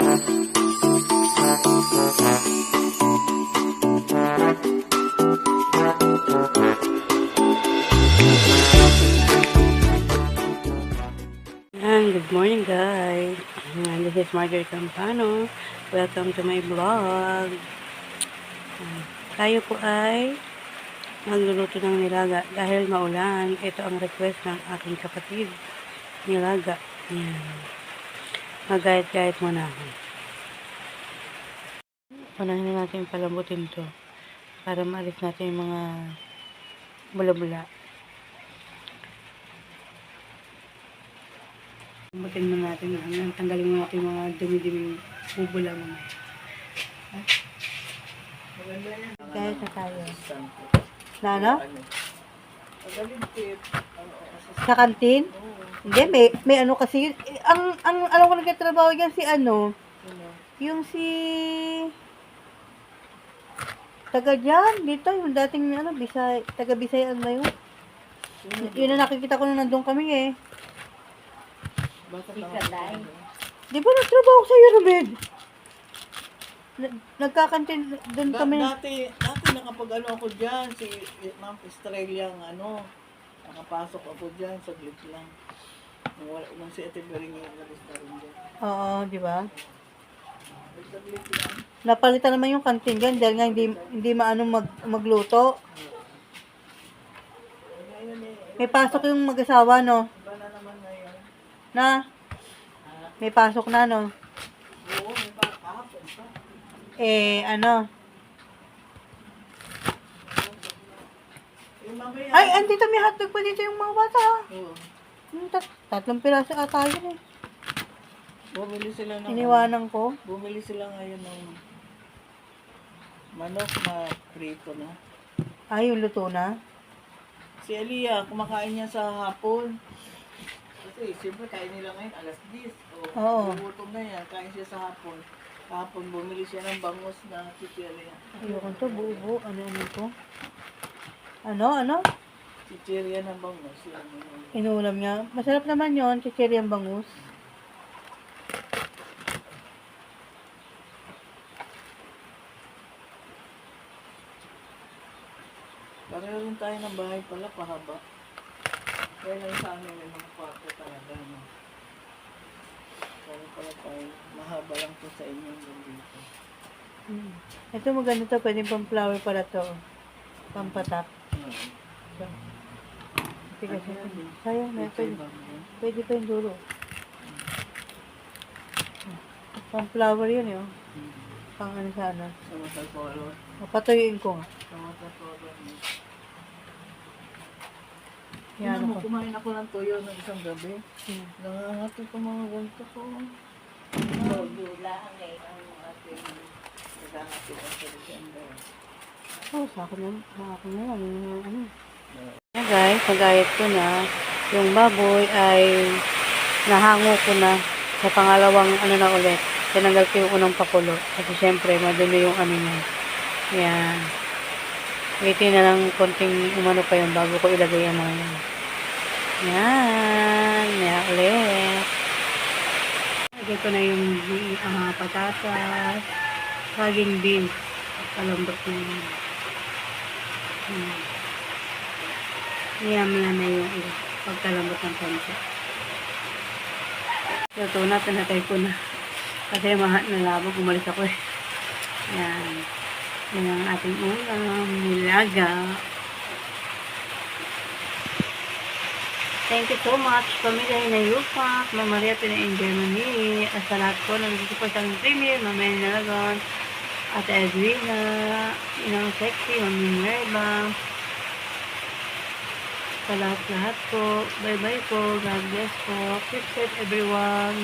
Good morning guys. This is Marjorie Campano. Welcome to my vlog. Tayo po ay magluluto ng nilaga dahil maulan. Ito ang request ng aking kapatid. Nilaga. Yan. Magayat-gayat muna ako. Unahin na natin palambutin to para maalis natin yung mga bula-bula. Lambutin mo natin na ano, tanggalin mo natin yung mga dumi-dumi bubula mo. Kaya na tayo. Na ano? Sa kantin? Hindi, may, may ano kasi, eh, ang, ang, alam ko nagkatrabaho yan si ano, yung si, taga dyan, dito, yung dating, ano, Bisay, taga Bisayan ba yun? Yun ang nakikita ko nung nandun kami eh. Di ba nagtrabaho sa Eurobed? Nagkakantin doon Da- kami. dati, dati nakapag ano ako dyan, si Ma'am Estrella ang ano, nakapasok ako dyan, saglit lang. Wala, nung si Ate Bering yung nabis na rin dyan. Oo, di ba? Napalitan naman yung kantin dyan dahil nga hindi, hindi maano mag, magluto. May pasok yung mag-asawa, no? iba na naman ngayon. Na? May pasok na, no? Oo, may pa, kahapon pa. Eh, ano? Ay, andito may hotdog pa dito yung mga bata. Oo. Yung tat tatlong piraso ata yun eh. Bumili sila ng, Iniwanan ko. bumili sila ngayon ng manok na prito na. Ay, yung luto na. Si Elia, kumakain niya sa hapon. Kasi siyempre kain nila ngayon alas 10. O, Oo. gugutom na yan, kain siya sa hapon. Hapon, bumili siya ng bangus na chichirya. Ayoko to, buo-buo. Ano, ano to? Ano, ano? Chichirya ng bangus. Yan, yun. Inulam niya. Masarap naman yon chichiri ang bangus. Pareho rin tayo ng bahay pala, pahaba. Kaya lang sa amin may mga kwarto talaga. No? Kaya pala tayo, mahaba lang to sa inyo yung dito. Hmm. Ito maganda to, pwede pang flower pala to. Pampatak. Hmm. So, Ito kasi, Ano yan? sayang na, pwede, pwede pa yung dulo. Pang flower yun yun. Hmm. Pang ano sana. Color. Papatuyuin ko nga. Yan Yan mo, ako. kumain ako ng tuyo ng isang gabi. Hmm. Nangangati ko mga ganito ko. Magula ang eh, ang ating nagangati ko sa December. Oh, sa akin na, sa akin na Ano. Yan guys, nagayat ko na. Yung baboy ay nahango ko na sa pangalawang ano na ulit. Tinanggal ko yung unang pakulo. Kasi syempre, madumi yung ano niya. Yan. Waitin na lang konting umano pa yung bago ko ilagay ang mga yan. Yan. Yan ulit. Lagay ko na yung uh, patatas. Saging beans. Kalambot na yun. Hmm. Maya-maya na yung ano, pagkalambot ng konti. Luto na, pinatay ko na. Kasi mahat na labog, umalis ako eh. Yan. Yan ang ating ulam, nilaga. Thank you so much, pamilya na Yupak, Mama Maria Pina in Germany, at sa lahat po na nandito po aming premier, Mama Nalagon, at Edwina, Inang Sexy, Mami Merba, sa lahat-lahat po. Bye-bye po. God bless po. Keep safe everyone.